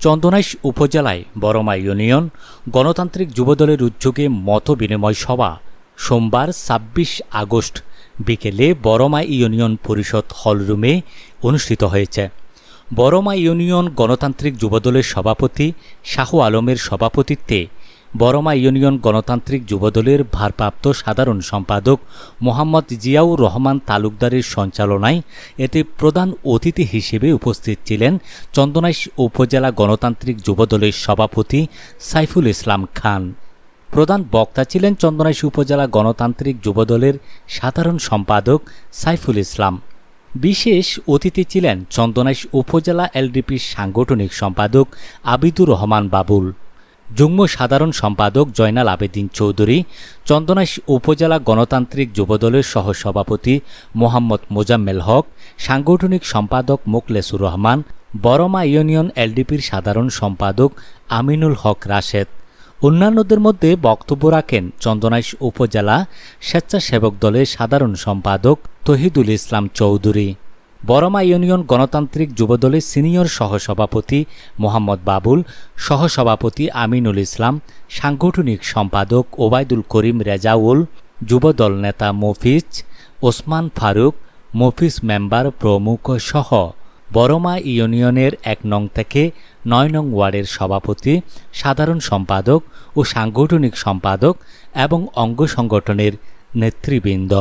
চন্দনাইশ উপজেলায় বরমা ইউনিয়ন, গণতান্ত্রিক যুবদলের উদ্যোগে মত বিনিময় সভা, সোমবার ছাব্বিশ আগস্ট বিকেলে বরমা ইউনিয়ন পরিষদ হলরুমে অনুষ্ঠিত হয়েছে। বরমা ইউনিয়ন গণতান্ত্রিক যুবদলের সভাপতি শাহ আলমের সভাপতিত্বে বরমা ইউনিয়ন গণতান্ত্রিক যুবদলের ভারপ্রাপ্ত সাধারণ সম্পাদক মোহাম্মদ জিয়াউর রহমান তালুকদারের সঞ্চালনায় এতে প্রধান অতিথি হিসেবে উপস্থিত ছিলেন চন্দনাইশ উপজেলা গণতান্ত্রিক যুবদলের সভাপতি সাইফুল ইসলাম খান। প্রধান বক্তা ছিলেন চন্দনাইশ উপজেলা গণতান্ত্রিক যুবদলের সাধারণ সম্পাদক সাইফুল ইসলাম। বিশেষ অতিথি ছিলেন চন্দনাইশ উপজেলা এলডিপির সাংগঠনিক সম্পাদক আবিদুর রহমান বাবুল। যুগ্ম সাধারণ সম্পাদক জয়নাল আবেদিন চৌধুরী, চন্দনাইশ উপজেলা গণতান্ত্রিক যুবদলের সহসভাপতি মোহাম্মদ মোজাম্মেল হক, সাংগঠনিক সম্পাদক মোকলেসুর রহমান, বরমা ইউনিয়ন এলডিপির সাধারণ সম্পাদক আমিনুল হক রাশেদ। অন্যান্যদের মধ্যে বক্তব্য রাখেন চন্দনাইশ উপজেলা স্বেচ্ছাসেবক দলের সাধারণ সম্পাদক তহিদুল ইসলাম চৌধুরী। বরমা ইউনিয়ন গণতান্ত্রিক যুবদলের সিনিয়র সহসভাপতি মোহাম্মদ বাবুল, সহসভাপতি আমিনুল ইসলাম, সাংগঠনিক সম্পাদক ওবায়দুল করিম রেজাউল, যুবদল নেতা মফিজ, ওসমান ফারুক, মফিজ মেম্বার প্রমুখ সহ। বরমা ইউনিয়নের এক নং থেকে নয় নং ওয়ার্ডের সভাপতি, সাধারণ সম্পাদক ও সাংগঠনিক সম্পাদক এবং অঙ্গ সংগঠনের নেতৃবৃন্দ।